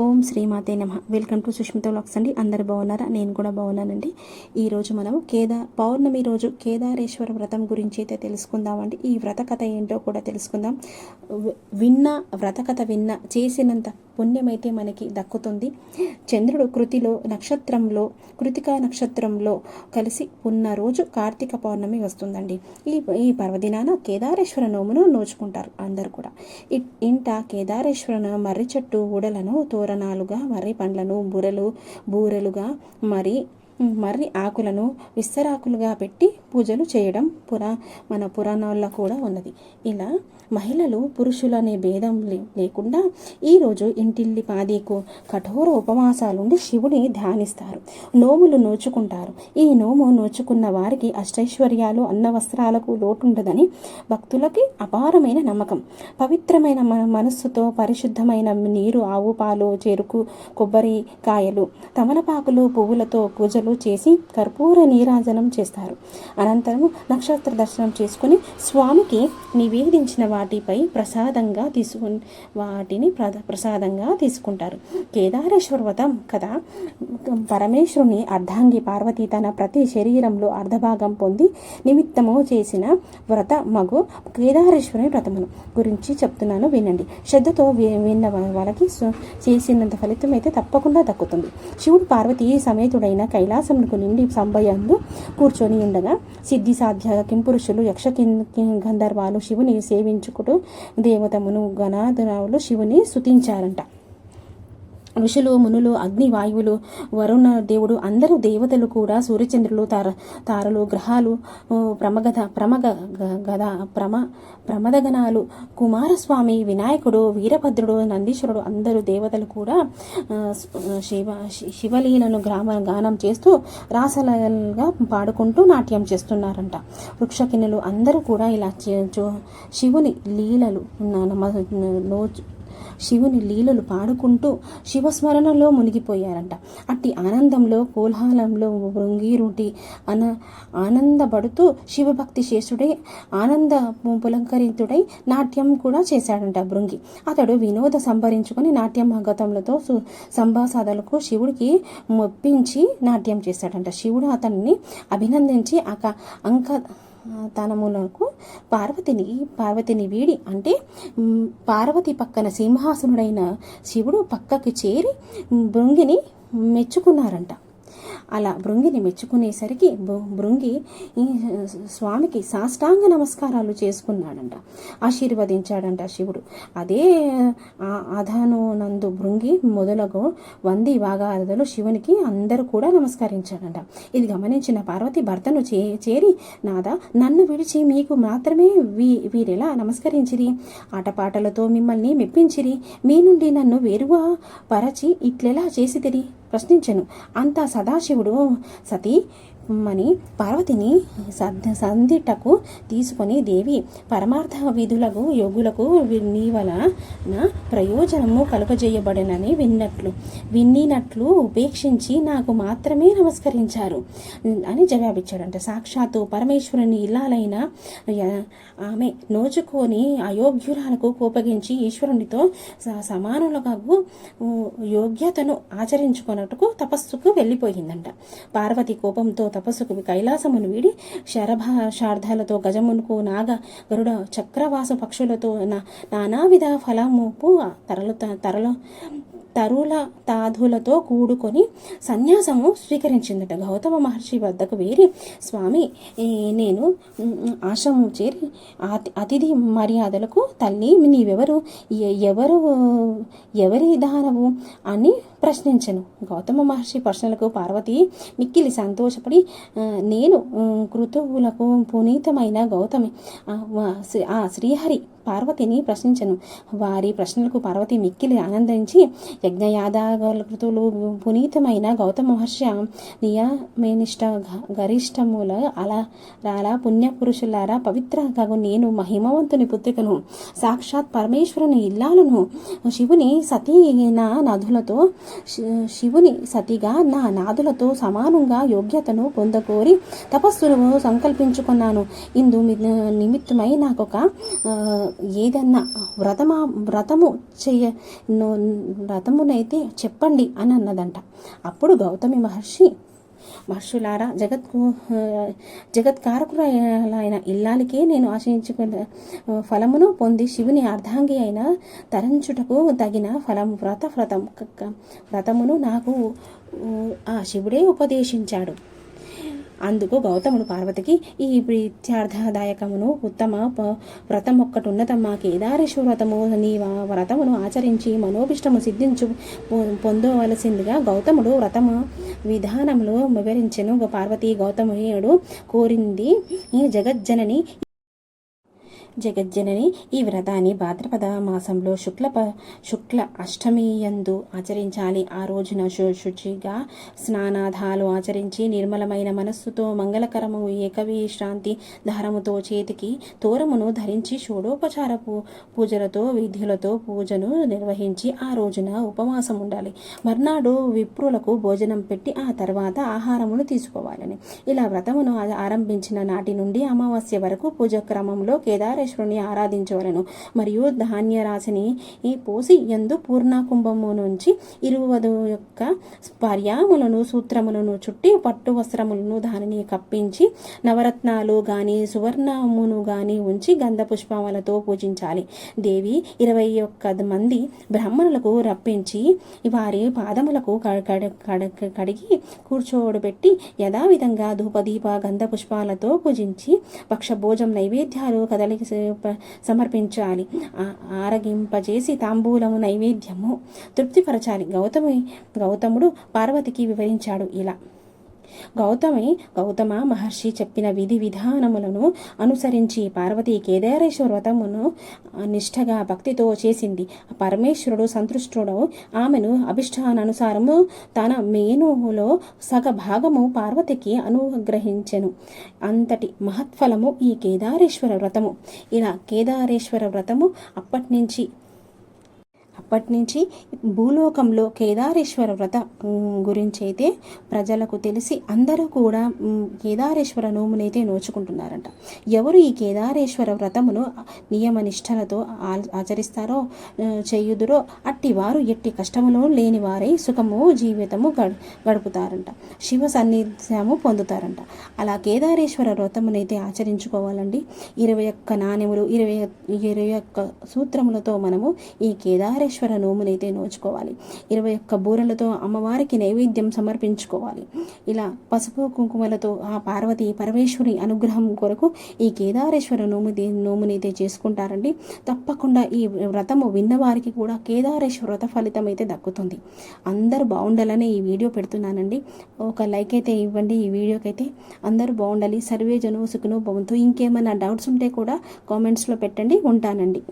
ఓం శ్రీమాతే నమ. Welcome to Sushmita vlogs అండి. అందరు బాగున్నారా? నేను కూడా బాగున్నానండి. ఈరోజు మనం కేదార్ పౌర్ణమి రోజు కేదారేశ్వర వ్రతం గురించి అయితే తెలుసుకుందామండి ఈ వ్రత కథ ఏంటో కూడా తెలుసుకుందాం. విన్న వ్రత కథ విన్న చేసినంత పుణ్యమైతే మనకి దక్కుతుంది. చంద్రుడు కృతిలో నక్షత్రంలో కృతికా నక్షత్రంలో కలిసి ఉన్న రోజు కార్తీక పౌర్ణమి వస్తుందండి. ఈ ఈ పర్వదినాన కేదారేశ్వర నోమును నోచుకుంటారు అందరు కూడా. ఇ- ఇంట కేదారేశ్వర మర్రి చెట్టు ఊడలను తోరణాలుగా మర్రి పండ్లను బూరెలు బూరెలుగా మరి మర్రి ఆకులను విస్తరాకులుగా పెట్టి పూజలు చేయడం పురా మన పురాణాల్లో కూడా ఉన్నది. ఇలా మహిళలు పురుషులు అనే భేదం లేకుండా ఈరోజు ఇంటిల్లి పాదీకు కఠోర ఉపవాసాలుండి శివుని ధ్యానిస్తారు. నోములు నోచుకుంటారు. ఈ నోము నోచుకున్న వారికి అష్టైశ్వర్యాలు అన్న వస్త్రాలకు లోటుండదని భక్తులకి అపారమైన నమ్మకం. పవిత్రమైన మన మనస్సుతో పరిశుద్ధమైన నీరు ఆవు పాలు చెరుకు కొబ్బరి కాయలు తమలపాకులు పువ్వులతో పూజలు చేసి కర్పూర నీరాజనం చేస్తారు. అనంతరం నక్షత్ర దర్శనం చేసుకుని స్వామికి నివేదించిన వాటిపై ప్రసాదంగా తీసుకుని వాటిని ప్రసాదంగా తీసుకుంటారు. కేదారేశ్వర వ్రతం కదా పరమేశ్వరుని అర్ధాంగి పార్వతి తన ప్రతి శరీరంలో అర్ధభాగం పొంది నిమిత్తము చేసిన వ్రత మగు కేదారేశ్వరుని వ్రతమును గురించి చెప్తున్నాను వినండి. శ్రద్ధతో వి- విన్న వాళ్ళకి చేసినంత ఫలితం అయితే తప్పకుండా దక్కుతుంది. శివుడు పార్వతి సమేతుడైన కైలాసమునకు నిండి సంభయందు కూర్చొని ఉండగా సిద్ధి సాధ్య కింపురుషులు యక్ష గంధర్వాలు శివుని సేవించుకుంటూ దేవతమును గణాధురావులు శివుని స్తుతించారంట. ఋషులు మునులు అగ్ని వాయువులు వరుణ దేవుడు అందరూ దేవతలు కూడా సూర్యచంద్రులు తార తారలు గ్రహాలు ఆ, ప్రమగద ప్రమగ గ- గద ప్రమ ప్రమదగణాలు కుమారస్వామి వినాయకుడు వీరభద్రుడు నందీశ్వరుడు అందరూ దేవతలు కూడా శివ శి- శివలీలను గ్రామ గానం చేస్తూ రాసలగా పాడుకుంటూ నాట్యం చేస్తున్నారంట. వృక్షకిన్నులు అందరూ కూడా ఇలా చే- శివుని లీలలు నమ- నోచు శివుని లీలలు పాడుకుంటూ శివస్మరణలో మునిగిపోయారంట. అట్టి ఆనందంలో కోలాహలంలో భృంగిరుటి అన ఆనందపడుతూ శివభక్తి శేషుడై ఆనంద పులంకరితుడై నాట్యం కూడా చేశాడంట భృంగి. అతడు వినోద సంభరించుకొని నాట్యం గతములతో సంభాసాదలకు శివుడికి మొప్పించి నాట్యం చేశాడంట. శివుడు అతన్ని అభినందించి అక అంక తనములకు పార్వతిని పార్వతిని వీడి అంటే పార్వతి పక్కన సింహాసనుడైన శివుడు పక్కకి చేరి భృంగిని మెచ్చుకున్నారంట. అలా భృంగిని మెచ్చుకునేసరికి భృ- భృంగి ఈ స్వామికి సాష్టాంగ నమస్కారాలు చేసుకున్నాడంట. ఆశీర్వదించాడంట శివుడు. అదే ఆ- నందు భృంగి మొదలగు వంది వాగారదలు శివునికి అందరూ కూడా నమస్కరించాడంట. ఇది గమనించిన పార్వతి భర్తను చే చేరి నాదా నన్ను విడిచి మీకు మాత్రమే వీ వీరెలా నమస్కరించిరి? ఆటపాటలతో మిమ్మల్ని మెప్పించిరి. మీ నుండి నన్ను వేరుగా పరచి ఇట్లెలా చేసితిరి? ప్రశ్నించాను. అంత సదాశివుడు సతీ మని పార్వతిని సంధిటకు తీసుకొని దేవి పరమార్థ విధులకు యోగులకు వి- నీ వలన ప్రయోజనము కలుగజేయబడినని విన్నట్లు విన్నినట్లు ఉపేక్షించి నాకు మాత్రమే నమస్కరించారు అని జవాబిచ్చాడంట. సాక్షాత్తు పరమేశ్వరుని ఇల్లాలైన ఆమె నోచుకొని అయోగ్యురాలకు కోపగించి ఈశ్వరునితో స- సమానులుగా యోగ్యతను ఆచరించుకున్నట్టుకు తపస్సుకు వెళ్ళిపోయిందంట. పార్వతి కోపంతో తపస్సుకు కైలాసమును వీడి శరభాషార్థాలతో గజమునుకు నాగ గరుడ చక్రవాస పక్షులతో నా- నానావిధ ఫలముపు తరలు తరలు తరుల తాధులతో కూడుకొని సన్యాసము స్వీకరించిందట. గౌతమ మహర్షి వద్దకు వేరి స్వామి నేను ఆశ్రమం చేరి అతి- అతిథి మర్యాదలకు తల్లి నీవెవరు? ఎ- ఎవరు ఎవరి దానవు? అని ప్రశ్నించను. గౌతమ మహర్షి ప్రశ్నలకు పార్వతి మిక్కిలి సంతోషపడి నేను కృతువులకు పునీతమైన గౌతమి ఆ శ్రీహరి పార్వతిని ప్రశ్నించను. వారి ప్రశ్నలకు పార్వతి మిక్కిలి ఆనందించి యజ్ఞయాదాకృతులు పునీతమైన గౌతమ మహర్షి నియమేనిష్ట గరిష్టముల అలా రాలా పుణ్యపురుషులారా పవిత్ర కగు నేను మహిమవంతుని పుత్రికను. సాక్షాత్ పరమేశ్వరుని ఇల్లాలను శివుని సతీ నా నదులతో శి- శివుని సతిగా నా నాదులతో సమానంగా యోగ్యతను పొందకోరి తపస్సును సంకల్పించుకున్నాను. ఇందు నిమిత్తమై నాకొక ఏదన్నా వ్రతమా వ్రతము చెయ్య వ్రతమునైతే చెప్పండి అని అన్నదంట. అప్పుడు గౌతమి మహర్షి మహర్షులారా జగత్కు జగత్కారకులైన ఇల్లాలికే నేను ఆశించుకున్న ఫలమును పొంది శివుని అర్ధాంగి అయిన తరంచుటకు తగిన ఫలం వ్రత వ్రతం వ్రతమును నాకు ఆ శివుడే ఉపదేశించాడు. అందుకు గౌతముడు పార్వతికి ఈ ప్రీత్యార్థదాయకమును ఉత్తమ ప- వ్రతం ఒక్కటి ఉన్నతమ్మా కేదారేశ్వర వ్రతము నీ వ్రతమును ఆచరించి మనోభిష్టము సిద్ధించు పొ- పొందవలసిందిగా గౌతముడు వ్రతమ విధానములు వివరించెను. పార్వతి గౌతముడు కోరింది. ఈ జగజ్జనని జగజ్జనని ఈ వ్రతాన్ని భాద్రపద మాసంలో శుక్ల ప శుక్ల అష్టమి యందు ఆచరించాలి. ఆ రోజున శు శుచిగా స్నానాధాలు ఆచరించి నిర్మలమైన మనస్సుతో మంగళకరము ఏకవిశ్రాంతి దారముతో చేతికి తోరమును ధరించి షోడోపచార పూ పూజలతో విధులతో పూజను నిర్వహించి ఆ రోజున ఉపవాసం ఉండాలి. మర్నాడు విప్రులకు భోజనం పెట్టి ఆ తర్వాత ఆహారమును తీసుకోవాలని. ఇలా వ్రతమును ఆరంభించిన నాటి నుండి అమావాస్య వరకు పూజ క్రమంలో కేదారేశ్వరుని ఆరాధించవలను. మరియు ధాన్య రాశిని ఈ పోసి ఎందు పూర్ణ కుంభము నుంచి ఇరువదు యొక్క పర్యాములను సూత్రములను చుట్టి పట్టు వస్త్రములను దానిని కప్పించి నవరత్నాలు గాని సువర్ణమును గాని ఉంచి గంధ పుష్పములతో పూజించాలి. దేవి ఇరవై ఒక్క మంది బ్రాహ్మణులకు రప్పించి వారి పాదములకు కడిగి కూర్చోబెట్టి యథావిధంగా ధూపదీప గంధ పుష్పాలతో పూజించి పక్ష భోజం నైవేద్యాలు కదలి దేవునికి సమర్పించాలి. ఆ- ఆరగింపజేసి తాంబూలము నైవేద్యము తృప్తిపరచాలి. గౌతమి గౌతముడు పార్వతికి వివరించాడు ఇలా. గౌతమి గౌతమ మహర్షి చెప్పిన విధి విధానములను అనుసరించి పార్వతి కేదారేశ్వర వ్రతమును నిష్ఠగా భక్తితో చేసింది. పరమేశ్వరుడు సంతృష్టుడు ఆమెను అభిష్టానుసారము తన మేనులో సగ భాగము పార్వతికి అనుగ్రహించెను. అంతటి మహత్ఫలము ఈ కేదారేశ్వర వ్రతము. ఇలా కేదారేశ్వర వ్రతము అప్పటి నుంచి అప్పటి నుంచి భూలోకంలో కేదారేశ్వర వ్రత గురించి అయితే ప్రజలకు తెలిసి అందరూ కూడా కేదారేశ్వర నోమునైతే నోచుకుంటున్నారంట. ఎవరు ఈ కేదారేశ్వర వ్రతమును నియమ నిష్టలతో ఆచరిస్తారో చేయుదురో అట్టి వారు ఎట్టి కష్టములు లేని వారై సుఖము జీవితము గడు గడుపుతారంట. శివ సన్నిధ్యము పొందుతారంట. అలా కేదారేశ్వర వ్రతమునైతే ఆచరించుకోవాలండి. ఇరవై ఒక్క నాణెములు ఇరవై ఇరవై ఒక్క సూత్రములతో మనము ఈ కేదారేశ్వర నోమునైతే నోచుకోవాలి. ఇరవై ఒక్క బూరలతో అమ్మవారికి నైవేద్యం సమర్పించుకోవాలి. ఇలా పసుపు కుంకుమలతో ఆ పార్వతి పరమేశ్వరి అనుగ్రహం కొరకు ఈ కేదారేశ్వర నోము నోమునైతే చేసుకుంటారండి. తప్పకుండా ఈ వ్రతము విన్నవారికి కూడా కేదారేశ్వర వ్రత ఫలితం అయితే దక్కుతుంది. అందరూ బాగుండాలని ఈ వీడియో పెడుతున్నానండి. ఒక లైక్ అయితే ఇవ్వండి ఈ వీడియోకి అయితే అందరూ బాగుండాలి. సర్వే జను సుఖను భవంతు. ఇంకేమైనా డౌట్స్ ఉంటే కూడా కామెంట్స్లో పెట్టండి. ఉంటానండి.